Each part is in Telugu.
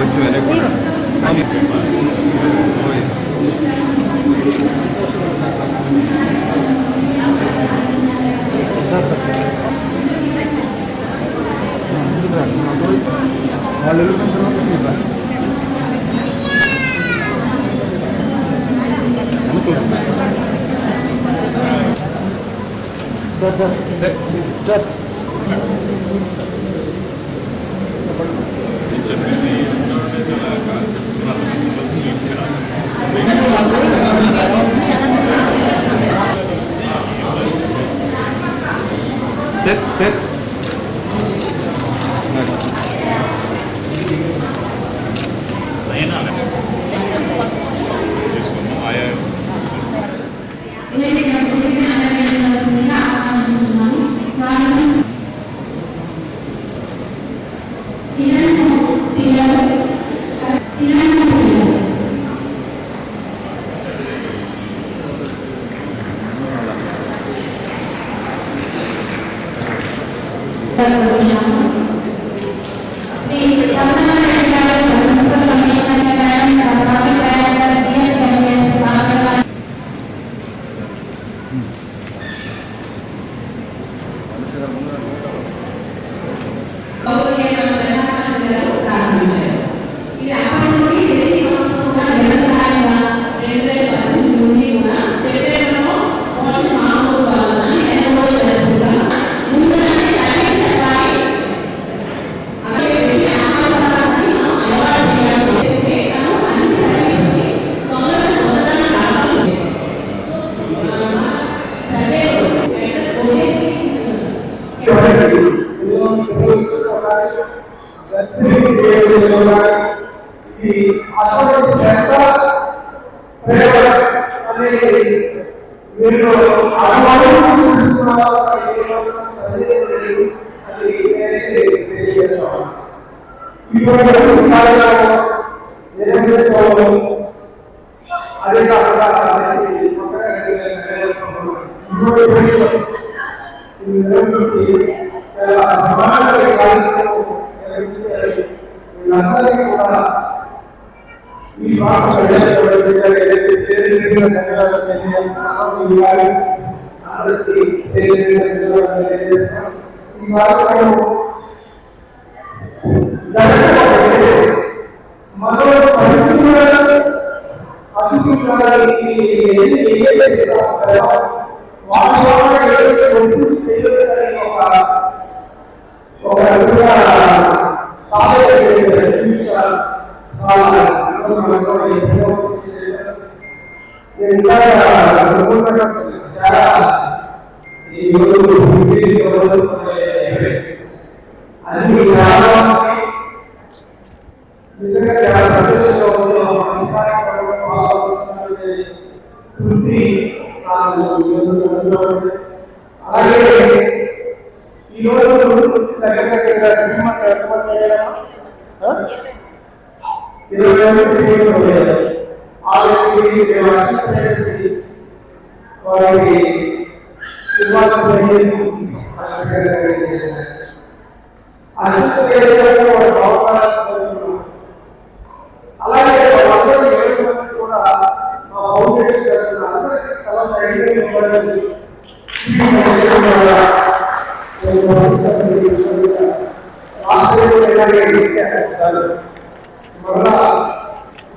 కొంచెం వెనక్కి వాళ్ళు వెళ్ళిపోయిన తర్వాత మీరు రా. Sir sir sir sir 7, 7. ఈ అటువంటి శ్రద్ధ ప్రేమ అనేది వీళ్ళు అనుభవం చూపిస్తున్నారు సందేహం లేదు అది తెలియజేస్తాను ఇప్పుడు అదే కాకుండా చాలా ప్రమాణాలు కూడా ఈ భాగం ఏదైతే పేరు ధన్యవాదాలు తెలియజేస్తున్నామో ఈ వారి అందరికీ పేరు ధన్యవాదాలు తెలియజేస్తున్నాం ఈ మరో వాళ్ళ ద్వారా ఏదైతే ఒక ఒక రకంగా చాలా అన్ని చాలా నిజంగా చాలా ప్రదర్శనలో ఉంది అలాగే ఈ రోజు దగ్గర దగ్గర సినిమా ఎంతమంది అయ్యారా ఇరవై మంది సినిమాలు అయ్యారు ఆల్రెడీ మేము అర్చన చేసి వారికి ఇవ్వాల్సిన అర్చన చేశాక వారు బాగుపడాలనుకుంటున్నాం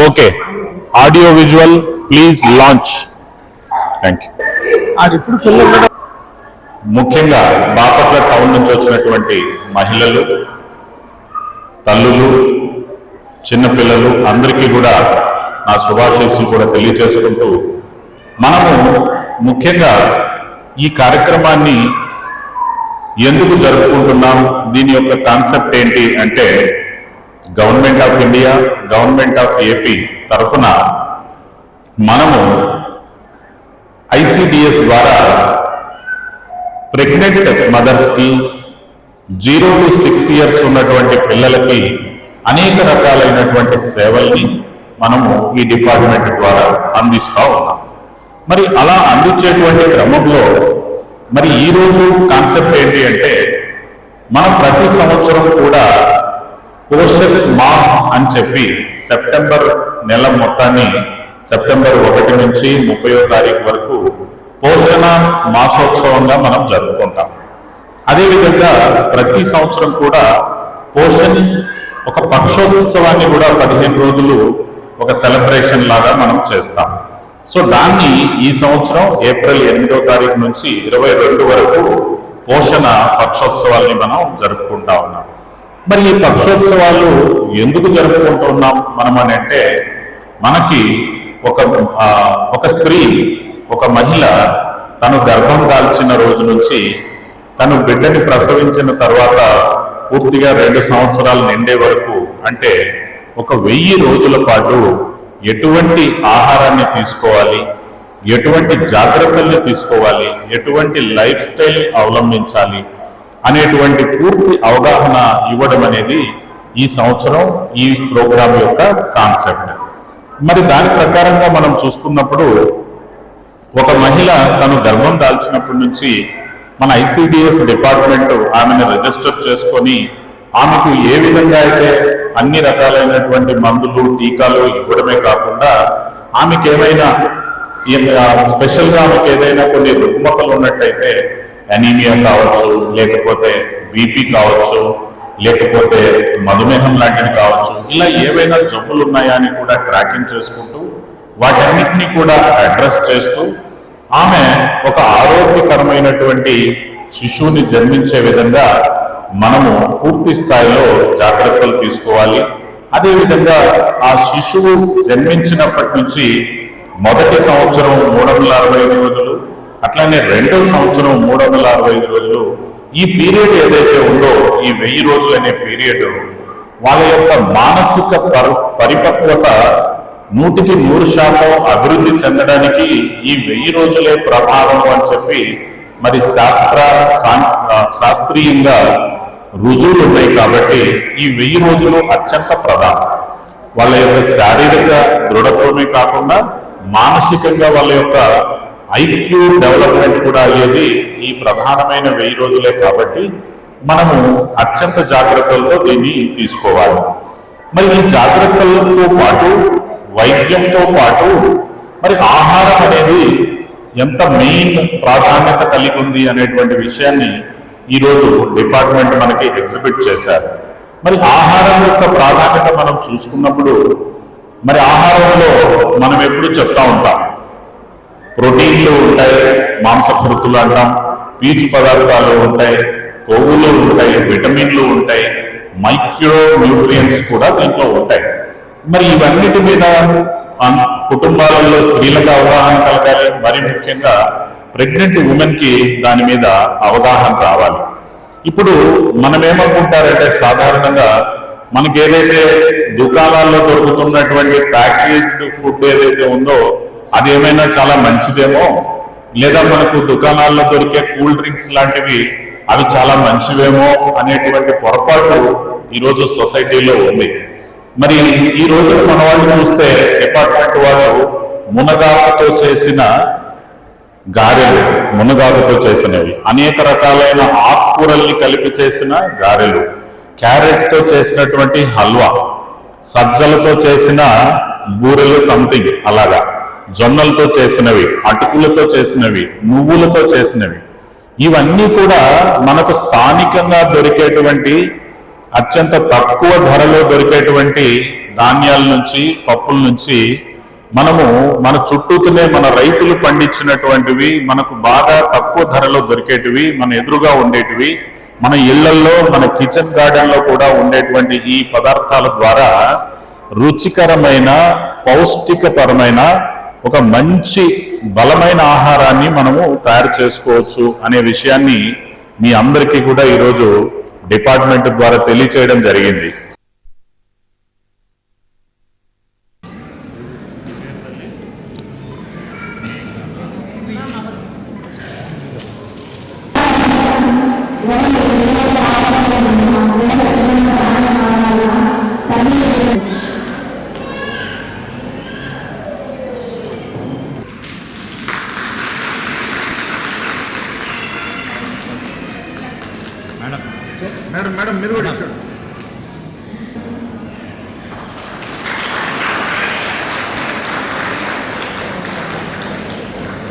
okay audio visual please launch thank you ముఖ్యంగా బాపట్ల టౌన్ నుంచి వచ్చినటువంటి మహిళలు తల్లులు చిన్నపిల్లలు అందరికీ కూడా నా శుభాశీస్సులు కూడా తెలియజేసుకుంటూ మనము ముఖ్యంగా ఈ కార్యక్రమాన్ని ఎందుకు జరుపుకుంటున్నాం? దీని యొక్క కాన్సెప్ట్ ఏంటి అంటే government of India government of AP తరఫున మనము ఐసిడిఎస్ ద్వారా ప్రెగ్నెంట్ మదర్స్కి జీరో టు సిక్స్ ఇయర్స్ ఉన్నటువంటి పిల్లలకి అనేక రకాలైనటువంటి సేవల్ని మనము ఈ డిపార్ట్మెంట్ ద్వారా అందిస్తా ఉన్నాం. మరి అలా అందించేటువంటి క్రమంలో మరి ఈ రోజు కాన్సెప్ట్ ఏంటి అంటే మనం ప్రతి సంవత్సరం కూడా పోషక్ మా అని చెప్పి సెప్టెంబర్ నెల మొత్తాన్ని సెప్టెంబర్ ఒకటి నుంచి ముప్పయో తారీఖు వరకు పోషణ మాసోత్సవంగా మనం జరుపుకుంటాం. అదేవిధంగా ప్రతి సంవత్సరం కూడా పోషణ్ ఒక పక్షోత్సవాన్ని కూడా పదిహేను రోజులు ఒక సెలబ్రేషన్ లాగా మనం చేస్తాం. సో దాన్ని ఈ సంవత్సరం ఏప్రిల్ ఎనిమిదో తారీఖు నుంచి ఇరవై రెండు వరకు పోషణ పక్షోత్సవాల్ని మనం జరుపుకుంటా ఉన్నాం. మరి ఈ పక్షోత్సవాలు ఎందుకు జరుపుకుంటున్నాం మనం అని అంటే మనకి ఒక ఒక స్త్రీ ఒక మహిళ తను గర్భం దాల్చిన రోజు నుంచి తను బిడ్డని ప్రసవించిన తర్వాత పూర్తిగా రెండు సంవత్సరాలు నిండే వరకు అంటే ఒక వెయ్యి రోజుల పాటు ఎటువంటి ఆహారాన్ని తీసుకోవాలి ఎటువంటి జాగ్రత్తల్ని తీసుకోవాలి ఎటువంటి లైఫ్ స్టైల్ని అవలంబించాలి అనేటువంటి పూర్తి అవగాహన ఇవ్వడం అనేది ఈ సంవత్సరం ఈ ప్రోగ్రాం యొక్క కాన్సెప్ట్. మరి దాని ప్రకారంగా మనం చూసుకున్నప్పుడు ఒక మహిళ తను గర్భం దాల్చినప్పటి నుంచి మన ఐసిడిఎస్ డిపార్ట్మెంట్ ఆమెను రిజిస్టర్ చేసుకొని ఆమెకు ఏ విధంగా అయితే అన్ని రకాలైనటువంటి మందులు టీకాలు ఇవ్వడమే కాకుండా ఆమెకి ఏమైనా స్పెషల్గా ఆమెకి ఏదైనా కొన్ని రుగ్మతలు ఉన్నట్టయితే అనీమియా కావచ్చు లేకపోతే బీపీ కావచ్చు లేకపోతే మధుమేహం లాంటివి కావచ్చు ఇలా ఏవైనా జబ్బులు ఉన్నాయా అని కూడా ట్రాకింగ్ చేసుకుంటూ వాటన్నిటిని కూడా అడ్రస్ చేస్తూ ఆమె ఒక ఆరోగ్యకరమైనటువంటి శిశువుని జన్మించే విధంగా మనము పూర్తి స్థాయిలో జాగ్రత్తలు తీసుకోవాలి. అదేవిధంగా ఆ శిశువు జన్మించినప్పటి నుంచి మొదటి సంవత్సరం మూడు వందల అరవై రోజులు అట్లానే రెండో సంవత్సరం మూడు వందల అరవై ఐదు రోజులు ఈ పీరియడ్ ఏదైతే ఉందో ఈ వెయ్యి రోజులు అనే పీరియడ్ వాళ్ళ యొక్క మానసిక పరిపక్వత నూటికి నూరు శాతం అభివృద్ధి చెందడానికి ఈ వెయ్యి రోజులే ప్రభావం అని చెప్పి మరి శాస్త్ర శాస్త్రీయంగా రుజువులు ఉన్నాయి కాబట్టి ఈ వెయ్యి రోజులు అత్యంత ప్రధానం. వాళ్ళ యొక్క శారీరక దృఢత్వమే కాకుండా మానసికంగా వాళ్ళ యొక్క ఐక్యూ డెవలప్మెంట్ కూడా అయ్యేది ఈ ప్రధానమైన వెయ్యి రోజులే కాబట్టి మనము అత్యంత జాగ్రత్తలతో దీన్ని తీసుకోవాలి. మరి ఈ జాగ్రత్తలతో పాటు వైద్యంతో పాటు మరి ఆహారం అనేది ఎంత మెయిన్ ప్రాధాన్యత కలిగి ఉంది అనేటువంటి విషయాన్ని ఈరోజు డిపార్ట్మెంట్ మనకి ఎగ్జిబిట్ చేశారు. మరి ఆహారం యొక్క ప్రాధాన్యత మనం చూసుకున్నప్పుడు మరి ఆహారంలో మనం ఎప్పుడు చెప్తా ఉంటాం ప్రోటీన్లు ఉంటాయి మాంసకృతులు అంటాం పీచు పదార్థాలు ఉంటాయి కొవ్వులు ఉంటాయి విటమిన్లు ఉంటాయి మైక్రో న్యూట్రియన్స్ కూడా దీంట్లో ఉంటాయి. మరి ఇవన్నిటి మీద కుటుంబాలలో స్త్రీలకు అవగాహన కలగాలి. మరి ముఖ్యంగా ప్రెగ్నెంట్ ఉమెన్కి దాని మీద అవగాహన రావాలి. ఇప్పుడు మనం ఏమనుకుంటారంటే సాధారణంగా మనకి ఏదైతే దుకాణాల్లో దొరుకుతున్నటువంటి ప్యాకేజ్డ్ ఫుడ్ ఏదైతే ఉందో అది ఏమైనా చాలా మంచిదేమో? లేదా మనకు దుకాణాల్లో దొరికే కూల్ డ్రింక్స్ లాంటివి అవి చాలా మంచివేమో అనేటువంటి పొరపాటు ఈరోజు సొసైటీలో ఉంది. మరి ఈ రోజు మన వాళ్ళు చూస్తే డిపార్ట్మెంట్ వాళ్ళు మునగాకుతో చేసిన గారెలు మునగాకుతో చేసినవి. అనేక రకాలైన ఆకుకూరల్ని కలిపి చేసిన గారెలు. క్యారెట్తో చేసినటువంటి హల్వా సజ్జలతో చేసిన బూరెలు సంథింగ్ అలాగా. జొన్నలతో చేసినవి అటుకులతో చేసినవి నువ్వులతో చేసినవి. ఇవన్నీ కూడా మనకు స్థానికంగా దొరికేటువంటి అత్యంత తక్కువ ధరలో దొరికేటువంటి ధాన్యాల నుంచి పప్పుల నుంచి మనము మన చుట్టూతోనే మన రైతులు పండించినటువంటివి మనకు బాగా తక్కువ ధరలో దొరికేటివి మన ఎదురుగా ఉండేటివి మన ఇళ్ళల్లో మన కిచెన్ గార్డెన్లో కూడా ఉండేటువంటి ఈ పదార్థాల ద్వారా రుచికరమైన పౌష్టికపరమైన ఒక మంచి బలమైన ఆహారాన్ని మనము తయారు చేసుకోవచ్చు అనే విషయాన్ని మీ అందరికీ కూడా ఈరోజు డిపార్ట్మెంట్ ద్వారా తెలియచేయడం జరిగింది. మేడం మేడం మీరు కూడా.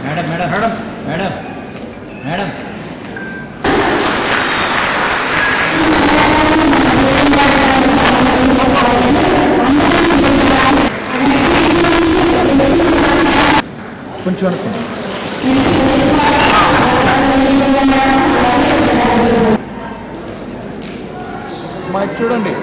Madam madam madam. Madam madam కొంచెం అనుకోండి మైక్ చూడండి.